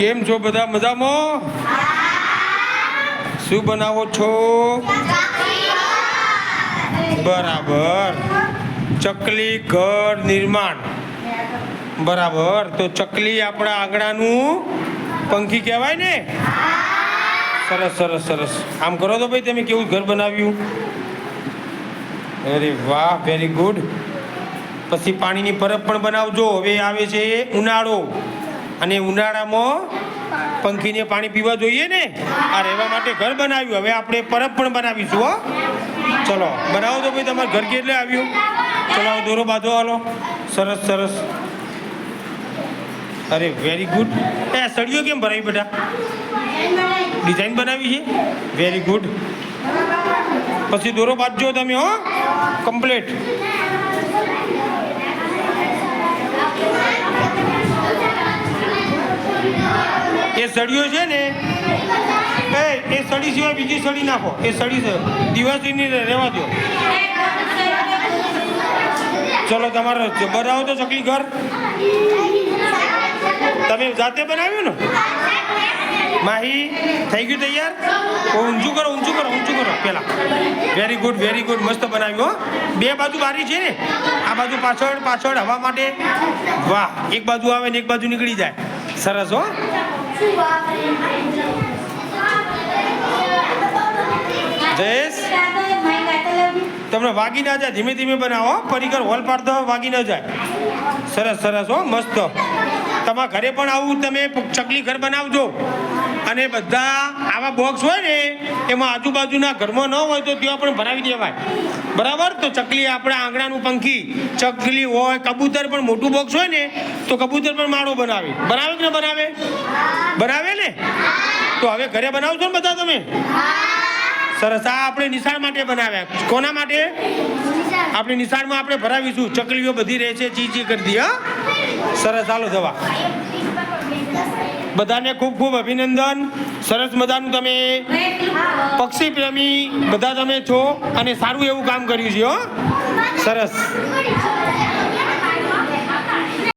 કેમ છો બધા મજામાં? શું બનાવો છો? બરાબર. ચકલી ઘર નિર્માણ. બરાબર. તો ચકલી આપણા આંગણાનું પંખી કહેવાય ને? સરસ સરસ સરસ. આમ કરો તો ભાઈ તમે કેવું ઘર બનાવ્યું? અરે વાહ વેરી ગુડ પછી પાણીની પરબ પણ બનાવજો. હવે આવે છે ઉનાળો. અને ઉનાળામાં પંખીને પાણી પીવા જોઈએ ને? આ રહેવા માટે ઘર બનાવ્યું. હવે આપણે પરબ પણ બનાવીશું, હો. ચલો, બનાવો તો ભાઈ તમારું ઘર કેટલે આવ્યું? ચલો દોરો બાંધો, હાલો. સરસ સરસ. અરે વેરી ગુડ એ સળીઓ કેમ ભરાવી બેટા? ડિઝાઇન બનાવી છે? વેરી ગુડ પછી દોરો બાંધજો તમે, હો. કમ્પ્લીટ સળીઓ છે ને એ એ સળી સિવાય બીજી સળી નાખો. એ સળી છે. રહેવા દો ચલો, તમારો બનાવો તો ચકલી ઘર. તમે જાતે બનાવ્યું ને? માહી, થઈ ગયું તૈયાર? ઊંચું કરો ઊંચું કરો ઊંચું કરો. પેલા. વેરી ગુડ વેરી ગુડ મસ્ત બનાવ્યું, હો. બે બાજુ બારી છે ને. આ બાજુ પાછળ પાછળ હવા માટે. વાહ, એક બાજુ આવે ને એક બાજુ નીકળી જાય. સરસ, હો. જયેશ તમને વાગી ના જાય, ધીમે ધીમે બનાવો. પરિકર હોલ પાડતો વાગી ના જાય. સરસ સરસ, હો, મસ્ત. તમારા ઘરે પણ આવું તમે ચકલી ઘર બનાવજો. અને બધા આવા બોક્સ હોય ને, એમાં આજુબાજુના ઘરમાં ન હોય તો ત્યાં પણ ભરાવી દેવાય. બરાબર? તો ચકલી આપણા આંગણાનું પંખી. ચકલી હોય, કબૂતર પણ મોટું બોક્સ હોય ને, તો કબૂતર પણ માળો બનાવે. બનાવે કે ન બનાવે? બનાવે ને? તો હવે ઘરે બનાવશો ને બધા તમે? સરસ. આ આપણે નિશાળ માટે બનાવ્યા. કોના માટે? આપણે નિશાળમાં આપણે ભરાવીશું. ચકલીઓ બધી રહે છે ચી ચી કરી દી હા? સરસ. ચાલો જવા. બધાને ખૂબ ખૂબ અભિનંદન. સરસ મજાનું તમે પક્ષી પ્રેમી બધા તમે છો અને સારું એવું કામ કર્યું છે હો. સરસ.